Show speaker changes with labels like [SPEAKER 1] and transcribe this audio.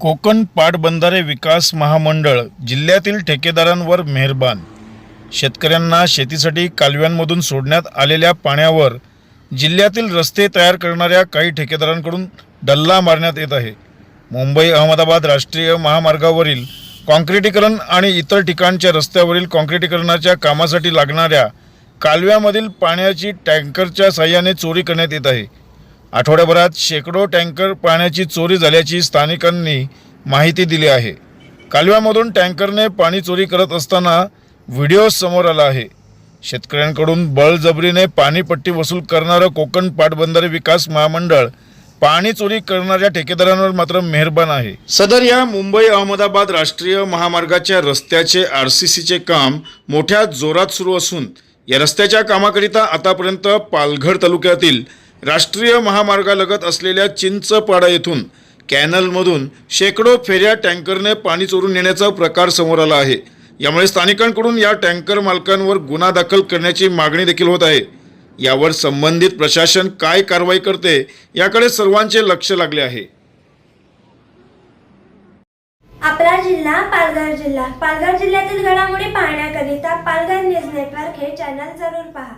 [SPEAKER 1] कोकण पाटबंधारे विकास महामंडळ जिल्ह्यातील ठेकेदारांवर मेहरबान. शेतकऱ्यांना शेतीसाठी कालव्यांमधून सोडण्यात आलेल्या पाण्यावर जिल्ह्यातील रस्ते तयार करणाऱ्या काही ठेकेदारांकडून डल्ला मारण्यात येत आहे. मुंबई अहमदाबाद राष्ट्रीय महामार्गावरील काँक्रिटीकरण आणि इतर ठिकाणच्या रस्त्यावरील काँक्रिटीकरणाच्या कामासाठी लागणाऱ्या कालव्यामधील पाण्याची टँकरच्या साह्याने चोरी करण्यात येत आहे. आठवड्याभरात शेकडो टँकर पाण्याची चोरी झाल्याची स्थानिकांनी माहिती दिली आहे. कालव्यामधून टँकरने पाणी चोरी करत असताना व्हिडिओ समोर आला आहे. शेतकऱ्यांकडून बळजबरीने पाणीपट्टी वसूल करणारं कोकण पाटबंधारे विकास महामंडळ पाणी चोरी करणाऱ्या ठेकेदारांवर मात्र मेहरबान आहे. सदर या मुंबई अहमदाबाद राष्ट्रीय महामार्गाच्या रस्त्याचे आर सी सीचे काम मोठ्या जोरात सुरू असून या रस्त्याच्या कामाकरिता आतापर्यंत पालघर तालुक्यातील राष्ट्रीय महामार्गालगत असलेल्या चिंचपाडा येथून कॅनलमधून शेकडो फेऱ्या टँकरने पाणी चोरून नेण्याचा प्रकार समोर आला आहे. यामुळे स्थानिकांकडून या टँकर मालकांवर गुन्हा दाखल करण्याची मागणी देखील होत आहे. यावर संबंधित प्रशासन काय कारवाई करते याकडे सर्वांचे लक्ष लागले आहे.
[SPEAKER 2] आपला जिल्हा पालघर जिल्हा. पालघर जिल्ह्यातील घडामोडी पाहण्याकरिता पालघर न्यूज नेटवर्क हे चॅनल जरूर पहा.